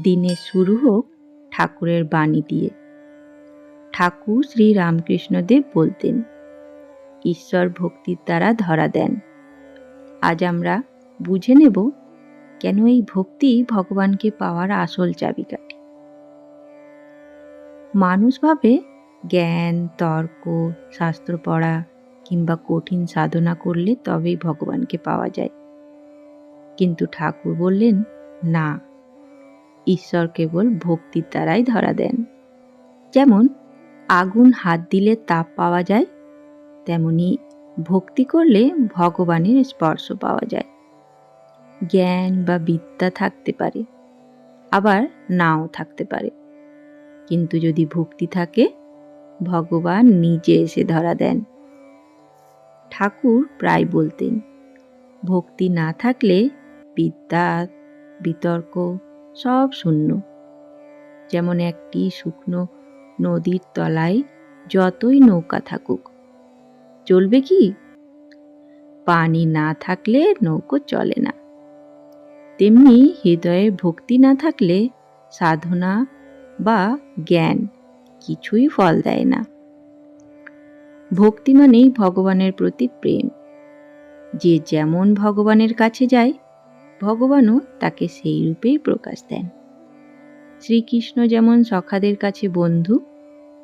দিনের শুরু হোক ঠাকুরের বাণী দিয়ে। ঠাকুর শ্রী রামকৃষ্ণদেব বলতেন, ঈশ্বর ভক্তির দ্বারা ধরা দেন। আজ আমরা বুঝে নেব কেন এই ভক্তি ভগবানকে পাওয়ার আসল চাবিকাঠি। মানুষ ভাবে জ্ঞান, তর্ক, শাস্ত্র পড়া কিংবা কঠিন সাধনা করলে তবেই ভগবানকে পাওয়া যায়। কিন্তু ঠাকুর বললেন, না। ঈশ্বর কেবল ভক্তির দ্বারাই ধরা দেন। যেমন, আগুন হাত দিলে তাপ পাওয়া যায়, তেমনি ভক্তি করলে ভগবানের স্পর্শ পাওয়া যায়। জ্ঞান বা বিদ্যা থাকতে পারে, আবার নাও থাকতে পারে। কিন্তু যদি ভক্তি থাকে, ভগবান নিজে এসে ধরা দেন। ঠাকুর প্রায় বলতেন, ভক্তি না থাকলে বিদ্যা, বিতর্ক সব শূন্য। যেমন একটি শুকনো নদীর তলায় যতই নৌকা থাকুক। চলবে কি? পানি না থাকলে নৌকো চলে না। তেমনি হৃদয়ে ভক্তি না থাকলে সাধনা বা জ্ঞান কিছুই ফল দেয় না। ভক্তি মানেই ভগবানের প্রতি প্রেম। যে যেমন ভগবানের কাছে যায় ভগবানও তাকে সেই রূপেই প্রকাশ দেন। শ্রীকৃষ্ণ যেমন সখাদের কাছে বন্ধু,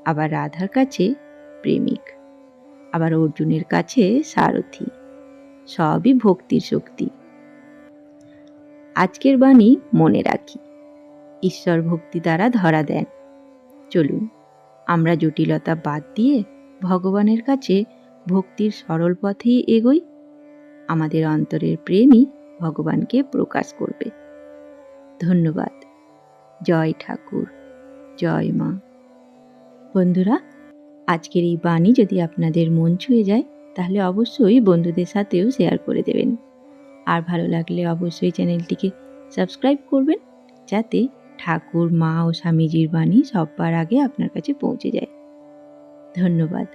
আবার রাধার কাছে প্রেমিক, আবার অর্জুনের কাছে সারথি, সবই ভক্তির শক্তি। আজকের বাণী মনে রাখি, ঈশ্বর ভক্তি দ্বারা ধরা দেন। চলুন, আমরা জটিলতা বাদ দিয়ে ভগবানের কাছে ভক্তির সরল পথেই এগোই। আমাদের অন্তরের প্রেমই ভগবানকে প্রকাশ করবে। ধন্যবাদ। জয় ঠাকুর। জয় মা। বন্ধুরা, আজকের এই বাণী যদি আপনাদের মন ছুঁয়ে যায়, তাহলে অবশ্যই বন্ধুদের সাথেও শেয়ার করে দেবেন। আর ভালো লাগলে অবশ্যই চ্যানেলটিকে সাবস্ক্রাইব করবেন, যাতে ঠাকুর, মা ও স্বামীজির বাণী সবার আগে আপনার কাছে পৌঁছে যায়। ধন্যবাদ।